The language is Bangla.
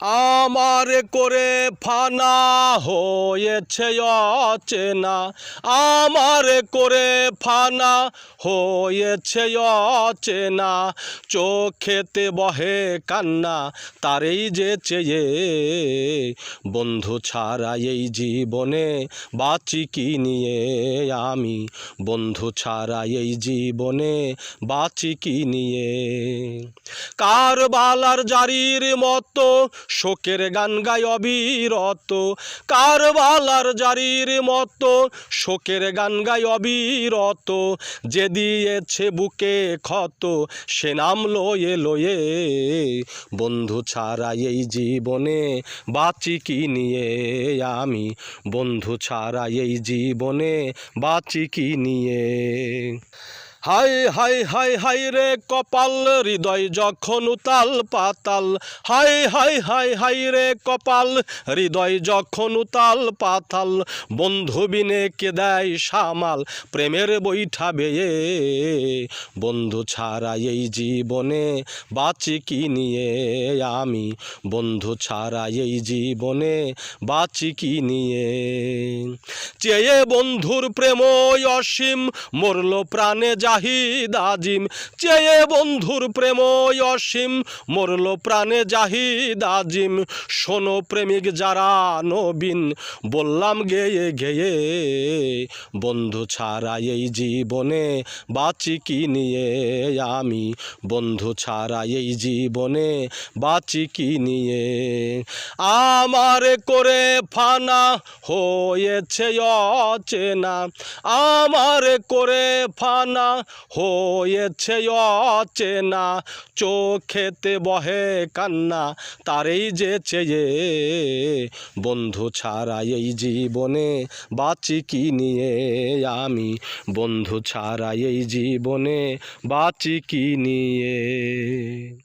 আমার করে ফানা হয়েছে অচেনা। আমার করে ফানা হয়েছে অচেনা। চোখেতে বহে কান্না, তারেই যে চেয়ে। বন্ধু ছাড়া এই জীবনে বাঁচি কি নিয়ে আমি? বন্ধু ছাড়া এই জীবনে বাঁচি কি নিয়ে? কারবালার জারির মতো শোকের গান গায় অবিরত, কারবালার জারির মতো। শোকের গান গায় অবিরত, যে দিয়েছে বুকে ক্ষত, সে নাম লয়ে লয়ে। বন্ধু ছাড়া এই জীবনে বাঁচি কি নিয়ে? আমি বন্ধু ছাড়া এই জীবনে বাঁচি কি নিয়ে? হাই হাই হাই হাই রে কপাল, হৃদয় যখন উতাল পাতাল। হাই হাই হাই হাই রে কপাল, হৃদয় যখন উতাল পাতাল। বন্ধু বিনে কে দেয় সামাল, প্রেমের বৈঠা বেয়ে। বন্ধু ছাড়া এই জীবনে বাঁচি কি নিয়ে আমি? বন্ধু ছাড়া এই জীবনে বাঁচি কি নিয়ে? চেয়ে বন্ধুর প্রেম অসীম, মরল প্রাণে জাহিদ আজিম, চেয়ে বন্ধুর প্রেম অসীম। মরল প্রাণে জাহিদ আজিম, শোনো প্রেমিক যারা নবীন। বললাম গেয়ে গেয়ে, বন্ধু ছাড়া এই জীবনে বাঁচি কি নিয়ে আমি? বন্ধু ছাড়া এই জীবনে বাঁচি কি নিয়ে? আমার করে ফানা হয়েছে অচেনা। আমার করে ফানা হয়েছে অচেনা, চোখেতে বহে কান্না, তারেই যে চেয়ে। বন্ধু ছাড়া এই জীবনে বাঁচি কি নিয়ে? আমি বন্ধু ছাড়া এই জীবনে বাঁচি কি নিয়ে?